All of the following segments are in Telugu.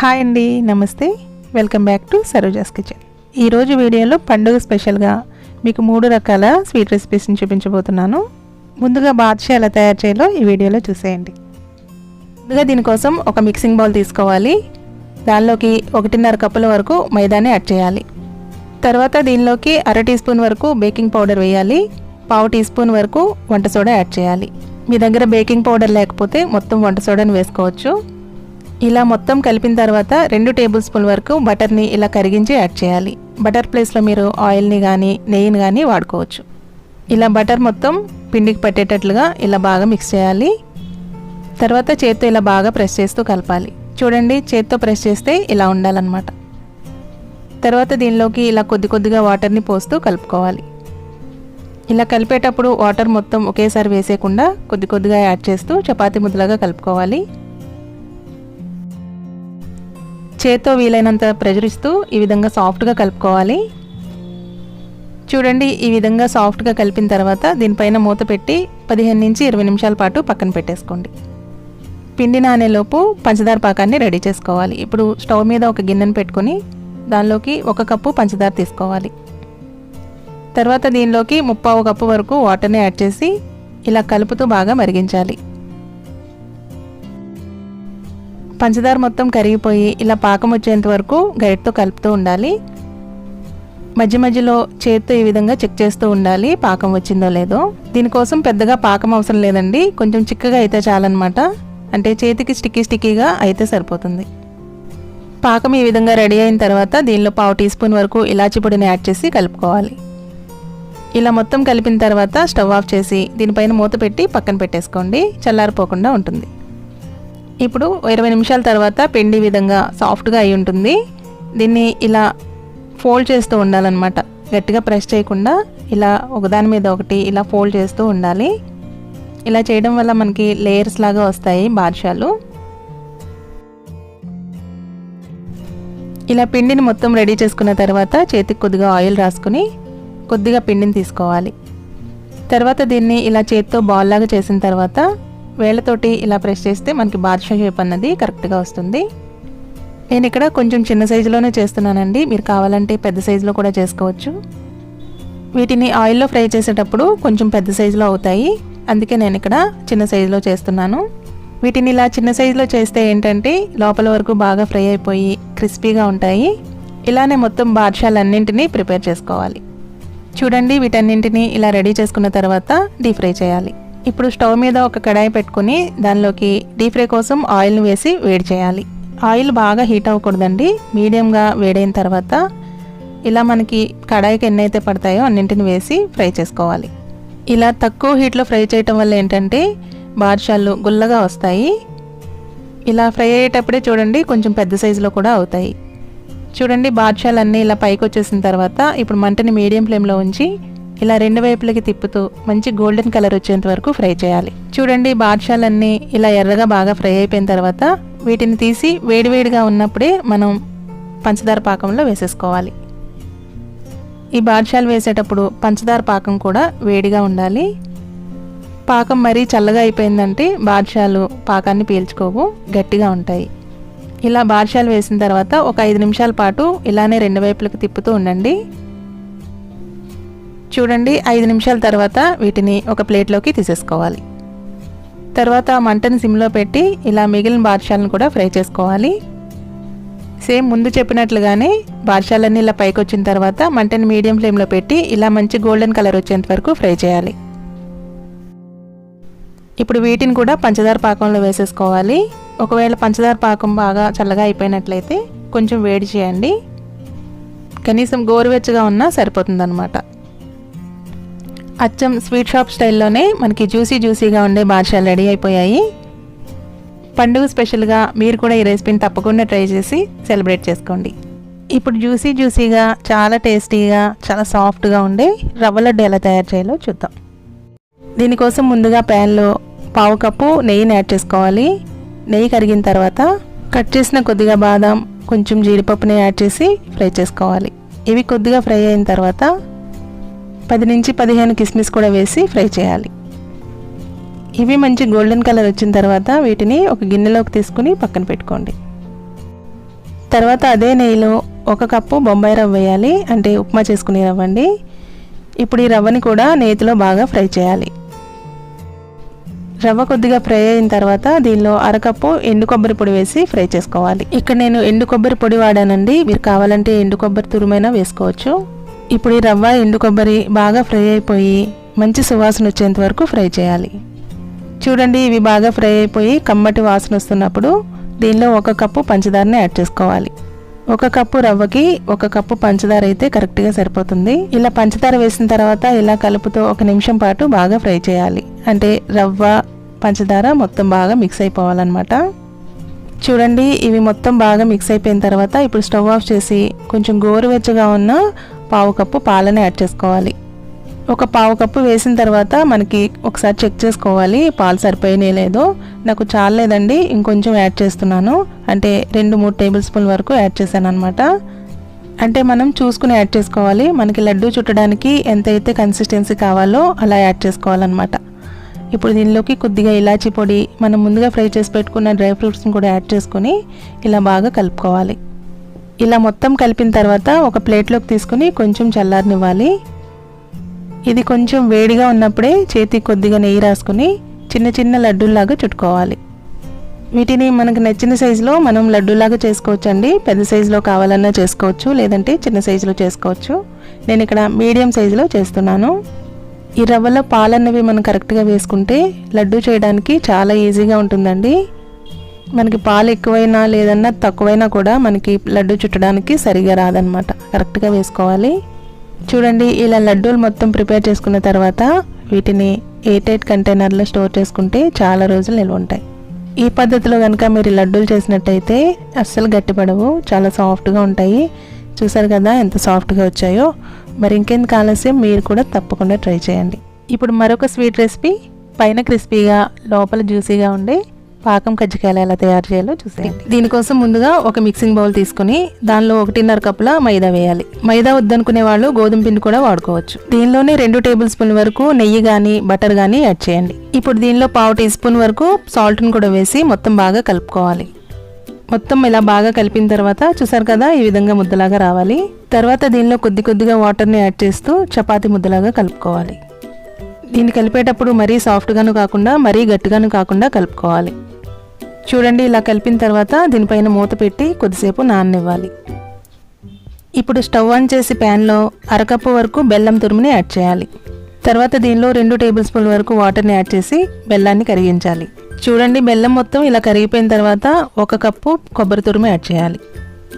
హాయ్ అండి నమస్తే. Welcome back to Saroja's kitchen ఈరోజు వీడియోలో పండుగ స్పెషల్గా మీకు మూడు రకాల స్వీట్ రెసిపీస్ని చూపించబోతున్నాను. ముందుగా బాద్షా ఎలా తయారు చేయాలో ఈ వీడియోలో చూసేయండి. ముందుగా దీనికోసం ఒక మిక్సింగ్ బౌల్ తీసుకోవాలి. దానిలోకి ఒకటిన్నర కప్పుల వరకు మైదాని యాడ్ చేయాలి. తర్వాత దీనిలోకి అర టీ స్పూన్ వరకు బేకింగ్ పౌడర్ వేయాలి. పావు టీ స్పూన్ వరకు వంట సోడా యాడ్ చేయాలి. మీ దగ్గర బేకింగ్ పౌడర్ లేకపోతే మొత్తం వంట సోడాని వేసుకోవచ్చు. ఇలా మొత్తం కలిపిన తర్వాత రెండు టేబుల్ స్పూన్ వరకు బటర్ని ఇలా కరిగించి యాడ్ చేయాలి. బటర్ ప్లేస్లో మీరు ఆయిల్ని కానీ నెయ్యిని కానీ వాడుకోవచ్చు. ఇలా బటర్ మొత్తం పిండికి పట్టేటట్లుగా ఇలా బాగా మిక్స్ చేయాలి. తర్వాత చేత్తో ఇలా బాగా ప్రెస్ చేస్తూ కలపాలి. చూడండి చేత్తో ప్రెస్ చేస్తే ఇలా ఉండాలన్నమాట. తర్వాత దీనిలోకి ఇలా కొద్ది కొద్దిగా వాటర్ని పోస్తూ కలుపుకోవాలి. ఇలా కలిపేటప్పుడు వాటర్ మొత్తం ఒకేసారి వేసేయకుండా కొద్ది కొద్దిగా యాడ్ చేస్తూ చపాతీ ముద్దలాగా కలుపుకోవాలి. చేత్తో వీలైనంత ప్రెజర్ ఇస్తూ ఈ విధంగా సాఫ్ట్గా కలుపుకోవాలి. చూడండి ఈ విధంగా సాఫ్ట్గా కలిపిన తర్వాత దీనిపైన మూత పెట్టి పదిహేను నుంచి ఇరవై నిమిషాల పాటు పక్కన పెట్టేసుకోండి. పిండి నానేలోపు పంచదార పాకాన్ని రెడీ చేసుకోవాలి. ఇప్పుడు స్టవ్ మీద ఒక గిన్నెను పెట్టుకొని దానిలోకి ఒక కప్పు పంచదార తీసుకోవాలి. తర్వాత దీనిలోకి ముప్పావు కప్పు వరకు వాటర్ని యాడ్ చేసి ఇలా కలుపుతూ బాగా మరిగించాలి. పంచదార మొత్తం కరిగిపోయి ఇలా పాకం వచ్చేంత వరకు గైడ్తో కలుపుతూ ఉండాలి. మధ్య మధ్యలో చేత్తో ఈ విధంగా చెక్ చేస్తూ ఉండాలి పాకం వచ్చిందో లేదో. దీనికోసం పెద్దగా పాకం అవసరం లేదండి. కొంచెం చిక్కగా అయితే చాలన్నమాట. అంటే చేతికి స్టిక్కీ స్టిక్కీగా అయితే సరిపోతుంది. పాకం ఈ విధంగా రెడీ అయిన తర్వాత దీనిలో పావు టీ స్పూన్ వరకు ఇలాచి పొడిని యాడ్ చేసి కలుపుకోవాలి. ఇలా మొత్తం కలిపిన తర్వాత స్టవ్ ఆఫ్ చేసి దీనిపైన మూత పెట్టి పక్కన పెట్టేసుకోండి. చల్లారిపోకుండా ఉంటుంది. ఇప్పుడు ఇరవై నిమిషాల తర్వాత పిండి విధంగా సాఫ్ట్గా అయి ఉంటుంది. దీన్ని ఇలా ఫోల్డ్ చేస్తూ ఉండాలన్నమాట. గట్టిగా ప్రెస్ చేయకుండా ఇలా ఒకదాని మీద ఒకటి ఇలా ఫోల్డ్ చేస్తూ ఉండాలి. ఇలా చేయడం వల్ల మనకి లేయర్స్ లాగా వస్తాయి బార్షాలు. ఇలా పిండిని మొత్తం రెడీ చేసుకున్న తర్వాత చేతికి కొద్దిగా ఆయిల్ రాసుకుని కొద్దిగా పిండిని తీసుకోవాలి. తర్వాత దీన్ని ఇలా చేత్తో బాల్ లాగా చేసిన తర్వాత వేళ్ళతోటి ఇలా ప్రెస్ చేస్తే మనకి బాదుషా షేప్ అన్నది కరెక్ట్గా వస్తుంది. నేను ఇక్కడ కొంచెం చిన్న సైజులోనే చేస్తున్నానండి. మీరు కావాలంటే పెద్ద సైజులో కూడా చేసుకోవచ్చు. వీటిని ఆయిల్లో ఫ్రై చేసేటప్పుడు కొంచెం పెద్ద సైజులో అవుతాయి. అందుకే నేను ఇక్కడ చిన్న సైజులో చేస్తున్నాను. వీటిని ఇలా చిన్న సైజులో చేస్తే ఏంటంటే లోపల వరకు బాగా ఫ్రై అయిపోయి క్రిస్పీగా ఉంటాయి. ఇలానే మొత్తం బార్షాలన్నింటినీ ప్రిపేర్ చేసుకోవాలి. చూడండి వీటన్నింటినీ ఇలా రెడీ చేసుకున్న తర్వాత డీప్ ఫ్రై చేయాలి. ఇప్పుడు స్టవ్ మీద ఒక కడాయి పెట్టుకుని దానిలోకి డీప్ ఫ్రై కోసం ఆయిల్ని వేసి వేడి చేయాలి. ఆయిల్ బాగా హీట్ అవ్వకూడదండి. మీడియంగా వేడైన తర్వాత ఇలా మనకి కడాయికి ఎన్నైతే పడతాయో అన్నింటిని వేసి ఫ్రై చేసుకోవాలి. ఇలా తక్కువ హీట్లో ఫ్రై చేయటం వల్ల ఏంటంటే బాదుషాలు గుల్లగా వస్తాయి. ఇలా ఫ్రై అయ్యేటప్పుడే చూడండి కొంచెం పెద్ద సైజులో కూడా అవుతాయి. చూడండి బాదుషాలు అన్నీ ఇలా పైకి వచ్చేసిన తర్వాత ఇప్పుడు మంటని మీడియం ఫ్లేమ్లో ఉంచి ఇలా రెండు వైపులకి తిప్పుతూ మంచి గోల్డెన్ కలర్ వచ్చేంత వరకు ఫ్రై చేయాలి. చూడండి బాద్షాలన్నీ ఇలా ఎర్రగా బాగా ఫ్రై అయిపోయిన తర్వాత వీటిని తీసి వేడివేడిగా ఉన్నప్పుడే మనం పంచదార పాకంలో వేసేసుకోవాలి. ఈ బాద్షాలు వేసేటప్పుడు పంచదార పాకం కూడా వేడిగా ఉండాలి. పాకం మరీ చల్లగా అయిపోయిందంటే బాద్షాలు పాకాన్ని పీల్చుకోవు గట్టిగా ఉంటాయి. ఇలా బాద్షాలు వేసిన తర్వాత ఒక ఐదు నిమిషాల పాటు ఇలానే రెండు వైపులకు తిప్పుతూ ఉండండి. చూడండి. ఐదు నిమిషాల తర్వాత వీటిని ఒక ప్లేట్లోకి తీసేసుకోవాలి. తర్వాత మంటని సిమ్లో పెట్టి ఇలా మిగిలిన బార్షాలను కూడా ఫ్రై చేసుకోవాలి. సేమ్ ముందు చెప్పినట్లుగానే బాదుషాలన్నీ ఇలా పైకి వచ్చిన తర్వాత మంటని మీడియం ఫ్లేమ్లో పెట్టి ఇలా మంచి గోల్డెన్ కలర్ వచ్చేంత వరకు ఫ్రై చేయాలి. ఇప్పుడు వీటిని కూడా పంచదార పాకంలో వేసేసుకోవాలి. ఒకవేళ పంచదార పాకం బాగా చల్లగా అయిపోయినట్లయితే కొంచెం వేడి చేయండి. కనీసం గోరువెచ్చగా ఉన్నా సరిపోతుందన్నమాట. అచ్చం స్వీట్ షాప్ స్టైల్లోనే మనకి జ్యూసీ జ్యూసీగా ఉండే బాదుషాలు రెడీ అయిపోయాయి. పండుగ స్పెషల్గా మీరు కూడా ఈ రెసిపీని తప్పకుండా ట్రై చేసి సెలబ్రేట్ చేసుకోండి. ఇప్పుడు జ్యూసీ జ్యూసీగా చాలా టేస్టీగా చాలా సాఫ్ట్గా ఉండే రవ్వ లడ్డు ఎలా తయారు చేయాలో చూద్దాం. దీనికోసం ముందుగా ప్యాన్లో పావు కప్పు నెయ్యిని యాడ్ చేసుకోవాలి. నెయ్యి కరిగిన తర్వాత కట్ చేసిన కొద్దిగా బాదం కొంచెం జీడిపప్పుని యాడ్ చేసి ఫ్రై చేసుకోవాలి. ఇవి కొద్దిగా ఫ్రై అయిన తర్వాత పది నుంచి పదిహేను కిస్మిస్ కూడా వేసి ఫ్రై చేయాలి. ఇవి మంచి గోల్డెన్ కలర్ వచ్చిన తర్వాత వీటిని ఒక గిన్నెలోకి తీసుకుని పక్కన పెట్టుకోండి. తర్వాత అదే నెయ్యిలో ఒక కప్పు బొంబాయి రవ్వ వేయాలి. అంటే ఉప్మా చేసుకునే రవ్వ అండి. ఇప్పుడు ఈ రవ్వని కూడా నేతిలో బాగా ఫ్రై చేయాలి. రవ్వ కొద్దిగా ఫ్రై అయిన తర్వాత దీనిలో అరకప్పు ఎండు కొబ్బరి పొడి వేసి ఫ్రై చేసుకోవాలి. ఇక్కడ నేను ఎండు కొబ్బరి పొడి వాడానండి. మీరు కావాలంటే ఎండు కొబ్బరి తురుమైనా వేసుకోవచ్చు. ఇప్పుడు ఈ రవ్వ ఎండు కొబ్బరి బాగా ఫ్రై అయిపోయి మంచి సువాసన వచ్చేంత వరకు ఫ్రై చేయాలి. చూడండి ఇవి బాగా ఫ్రై అయిపోయి కమ్మటి వాసన వస్తున్నప్పుడు దీనిలో ఒక కప్పు పంచదారని యాడ్ చేసుకోవాలి. ఒక కప్పు రవ్వకి ఒక కప్పు పంచదార అయితే కరెక్ట్గా సరిపోతుంది. ఇలా పంచదార వేసిన తర్వాత ఇలా కలుపుతో ఒక నిమిషం పాటు బాగా ఫ్రై చేయాలి. అంటే రవ్వ పంచదార మొత్తం బాగా మిక్స్ అయిపోవాలన్నమాట. చూడండి ఇవి మొత్తం బాగా మిక్స్ అయిపోయిన తర్వాత ఇప్పుడు స్టవ్ ఆఫ్ చేసి కొంచెం గోరువెచ్చగా ఉన్న పావు కప్పు పాలని యాడ్ చేసుకోవాలి. ఒక పావు కప్పు వేసిన తర్వాత మనకి ఒకసారి చెక్ చేసుకోవాలి పాలు సరిపోయినాయి లేదో. నాకు చాలేదండి ఇంకొంచెం యాడ్ చేస్తున్నాను. అంటే రెండు మూడు టేబుల్ స్పూన్ వరకు యాడ్ చేశాను అనమాట అంటే మనం చూసుకుని యాడ్ చేసుకోవాలి. మనకి లడ్డూ చుట్టడానికి ఎంతైతే కన్సిస్టెన్సీ కావాలో అలా యాడ్ చేసుకోవాలన్నమాట. ఇప్పుడు దీనిలోకి కొద్దిగా ఇలాచీ పొడి మనం ముందుగా ఫ్రై చేసి పెట్టుకున్న డ్రై ఫ్రూట్స్ని కూడా యాడ్ చేసుకొని ఇలా బాగా కలుపుకోవాలి. ఇలా మొత్తం కలిపిన తర్వాత ఒక ప్లేట్లోకి తీసుకుని కొంచెం చల్లారనివ్వాలి. ఇది కొంచెం వేడిగా ఉన్నప్పుడే చేతికి కొద్దిగా నెయ్యి రాసుకుని చిన్న చిన్న లడ్డూల్లాగా చుట్టుకోవాలి. వీటిని మనకు నచ్చిన సైజులో మనం లడ్డూలాగా చేసుకోవచ్చండి. పెద్ద సైజులో కావాలన్నా చేసుకోవచ్చు లేదంటే చిన్న సైజులో చేసుకోవచ్చు. నేను ఇక్కడ మీడియం సైజులో చేస్తున్నాను. ఈ రవ్వలో పాలన్నవి మనం కరెక్ట్గా వేసుకుంటే లడ్డు చేయడానికి చాలా ఈజీగా ఉంటుందండి. మనకి పాలు ఎక్కువైనా లేదన్నా తక్కువైనా కూడా మనకి లడ్డు చుట్టడానికి సరిగా రాదనమాట కరెక్ట్గా వేసుకోవాలి. చూడండి ఇలా లడ్డూలు మొత్తం ప్రిపేర్ చేసుకున్న తర్వాత వీటిని ఎయిట్ కంటైనర్లో స్టోర్ చేసుకుంటే చాలా రోజులు నిల్వ ఉంటాయి. ఈ పద్ధతిలో కనుక మీరు లడ్డూలు చేసినట్టయితే అస్సలు గట్టిపడవు. చాలా సాఫ్ట్గా ఉంటాయి. చూసారు కదా ఎంత సాఫ్ట్గా వచ్చాయో. మరి ఇంకెందుకు ఆలస్యం? మీరు కూడా తప్పకుండా ట్రై చేయండి. ఇప్పుడు మరొక స్వీట్ రెసిపీ. పైన క్రిస్పీగా లోపల జ్యూసీగా ఉండే పాకం కజ్జికాయలు ఎలా తయారు చేయాలో చూసేయండి. దీనికోసం ముందుగా ఒక మిక్సింగ్ బౌల్ తీసుకుని దానిలో ఒకటిన్నర కప్పుల మైదా వేయాలి. మైదా వద్దనుకునే వాళ్ళు గోధుమ పిండి కూడా వాడుకోవచ్చు. దీనిలోనే రెండు టేబుల్ స్పూన్ వరకు నెయ్యి కానీ బటర్ కానీ యాడ్ చేయండి. ఇప్పుడు దీనిలో పావు టీ స్పూన్ వరకు సాల్ట్ను కూడా వేసి మొత్తం బాగా కలుపుకోవాలి. మొత్తం ఇలా బాగా కలిపిన తర్వాత చూసారు కదా ఈ విధంగా ముద్దలాగా రావాలి. తర్వాత దీనిలో కొద్ది కొద్దిగా వాటర్ని యాడ్ చేస్తూ చపాతి ముద్దలాగా కలుపుకోవాలి. దీన్ని కలిపేటప్పుడు మరీ సాఫ్ట్గాను కాకుండా మరీ గట్టిగాను కాకుండా కలుపుకోవాలి. చూడండి ఇలా కలిపిన తర్వాత దీనిపైన మూత పెట్టి కొద్దిసేపు నాననివ్వాలి. ఇప్పుడు స్టవ్ ఆన్ చేసి ప్యాన్లో అరకప్పు వరకు బెల్లం తురుముని యాడ్ చేయాలి. తర్వాత దీనిలో రెండు టేబుల్ స్పూన్ వరకు వాటర్ని యాడ్ చేసి బెల్లాన్ని కరిగించాలి. చూడండి బెల్లం మొత్తం ఇలా కరిగిపోయిన తర్వాత ఒక కప్పు కొబ్బరి తురుము యాడ్ చేయాలి.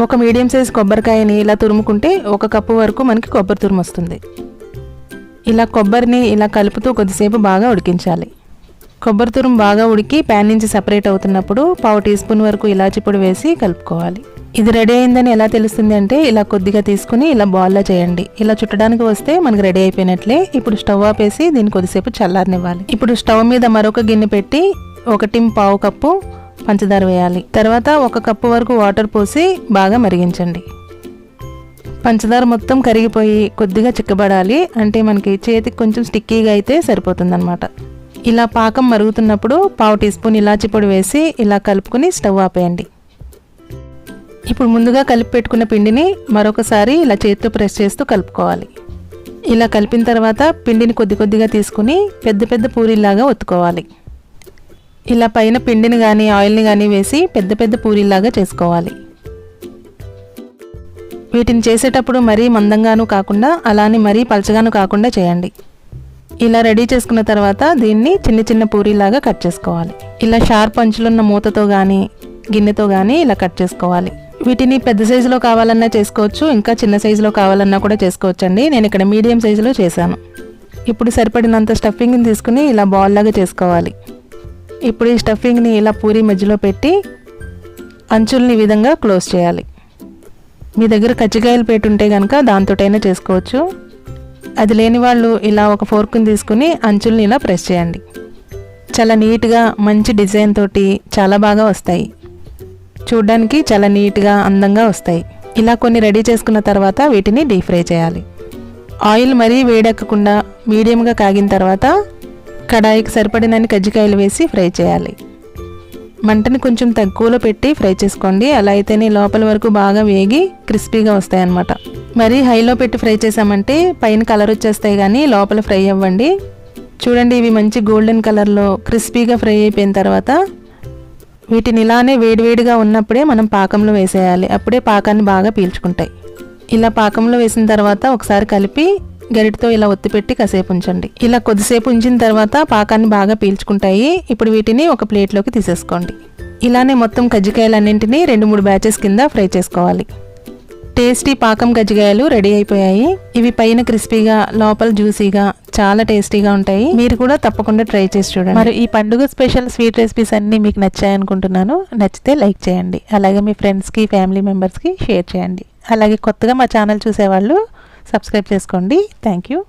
ఒక మీడియం సైజ్ కొబ్బరికాయని ఇలా తురుముకుంటే ఒక కప్పు వరకు మనకి కొబ్బరి తురుము వస్తుంది. ఇలా కొబ్బరిని ఇలా కలుపుతూ కొద్దిసేపు బాగా ఉడికించాలి. కొబ్బరి తురుము బాగా ఉడికి ప్యాన్ నుంచి సపరేట్ అవుతున్నప్పుడు పావు టీ స్పూన్ వరకు ఇలాచి పొడి వేసి కలుపుకోవాలి. ఇది రెడీ అయిందని ఎలా తెలుస్తుంది అంటే ఇలా కొద్దిగా తీసుకుని ఇలా బాల్లా చేయండి. ఇలా చుట్టడానికి వస్తే మనకు రెడీ అయిపోయినట్లే. ఇప్పుడు స్టవ్ ఆపేసి దీన్ని కొద్దిసేపు చల్లారనివ్వాలి. ఇప్పుడు స్టవ్ మీద మరొక గిన్నె పెట్టి ఒకటి పావు కప్పు పంచదార వేయాలి. తర్వాత ఒక కప్పు వరకు వాటర్ పోసి బాగా మరిగించండి. పంచదార మొత్తం కరిగిపోయి కొద్దిగా చిక్కబడాలి. అంటే మనకి చేతికి కొంచెం స్టిక్కీగా అయితే సరిపోతుందన్నమాట. ఇలా పాకం మరుగుతున్నప్పుడు పావు టీ స్పూన్ ఇలాచి పొడి వేసి ఇలా కలుపుకొని స్టవ్ ఆపేయండి. ఇప్పుడు ముందుగా కలిపి పెట్టుకున్న పిండిని మరొకసారి ఇలా చేతితో ప్రెస్ చేస్తూ కలుపుకోవాలి. ఇలా కలిపిన తర్వాత పిండిని కొద్ది కొద్దిగా తీసుకుని పెద్ద పెద్ద పూరీలాగా ఒత్తుకోవాలి. ఇలా పైన పిండిని కానీ ఆయిల్ని కానీ వేసి పెద్ద పెద్ద పూరీలాగా చేసుకోవాలి. వీటిని చేసేటప్పుడు మరీ మందంగాను కాకుండా అలానే మరీ పలచగాను కాకుండా చేయండి. ఇలా రెడీ చేసుకున్న తర్వాత దీన్ని చిన్న చిన్న పూరీలాగా కట్ చేసుకోవాలి. ఇలా షార్ప్ అంచులున్న మూతతో కానీ గిన్నెతో కానీ ఇలా కట్ చేసుకోవాలి. వీటిని పెద్ద సైజులో కావాలన్నా చేసుకోవచ్చు ఇంకా చిన్న సైజులో కావాలన్నా కూడా చేసుకోవచ్చు అండి నేను ఇక్కడ మీడియం సైజులో చేశాను. ఇప్పుడు సరిపడినంత స్టఫింగ్ని తీసుకుని ఇలా బాల్ లాగా చేసుకోవాలి. ఇప్పుడు ఈ స్టఫింగ్ని ఇలా పూరి మధ్యలో పెట్టి అంచుల్ని ఈ విధంగా క్లోజ్ చేయాలి. మీ దగ్గర కజ్జికాయలు పెట్టుంటే కనుక దాంతోటైనా చేసుకోవచ్చు. అది లేని వాళ్ళు ఇలా ఒక ఫోర్క్ని తీసుకుని అంచుల్ని ఇలా ప్రెస్ చేయండి. చాలా నీట్గా మంచి డిజైన్ తోటి చాలా బాగా వస్తాయి. చూడ్డానికి చాలా నీట్గా అందంగా వస్తాయి. ఇలా కొన్ని రెడీ చేసుకున్న తర్వాత వీటిని డీప్ ఫ్రై చేయాలి. ఆయిల్ మరీ వేడెక్కకుండా మీడియంగా కాగిన తర్వాత కడాయికి సరిపడినన్ని కజ్జికాయలు వేసి ఫ్రై చేయాలి. మంటని కొంచెం తక్కువలో పెట్టి ఫ్రై చేసుకోండి. అలా అయితేనే లోపల వరకు బాగా వేగి క్రిస్పీగా వస్తాయన్నమాట. అన్నమాట మరి హైలో పెట్టి ఫ్రై చేసామంటే పైన కలర్ వచ్చేస్తాయి కానీ లోపల ఫ్రై అవ్వండి. చూడండి ఇవి మంచి గోల్డెన్ కలర్లో క్రిస్పీగా ఫ్రై అయిపోయిన తర్వాత వీటిని ఇలానే వేడివేడిగా ఉన్నప్పుడే మనం పాకంలో వేసేయాలి. అప్పుడే పాకాన్ని బాగా పీల్చుకుంటాయి. ఇలా పాకంలో వేసిన తర్వాత ఒకసారి కలిపి గరిటతో ఇలా ఒత్తిపెట్టి కాసేపు ఉంచండి. ఇలా కొద్దిసేపు ఉంచిన తర్వాత పాకాన్ని బాగా పీల్చుకుంటాయి. ఇప్పుడు వీటిని ఒక ప్లేట్లోకి తీసేసుకోండి. ఇలానే మొత్తం కజ్జికాయలన్నింటినీ రెండు మూడు బ్యాచెస్ కింద ఫ్రై చేసుకోవాలి. టేస్టీ పాకం గజ్జికాయలు రెడీ అయిపోయాయి. ఇవి పైన క్రిస్పీగా లోపల జ్యూసీగా చాలా టేస్టీగా ఉంటాయి. మీరు కూడా తప్పకుండా ట్రై చేసి చూడండి. మరి ఈ పండుగ స్పెషల్ స్వీట్ రెసిపీస్ అన్నీ మీకు నచ్చాయి అనుకుంటున్నాను నచ్చితే లైక్ చేయండి. అలాగే మీ ఫ్రెండ్స్కి ఫ్యామిలీ మెంబర్స్కి షేర్ చేయండి. అలాగే కొత్తగా మా ఛానల్ చూసేవాళ్ళు సబ్స్క్రైబ్ చేసుకోండి. Thank you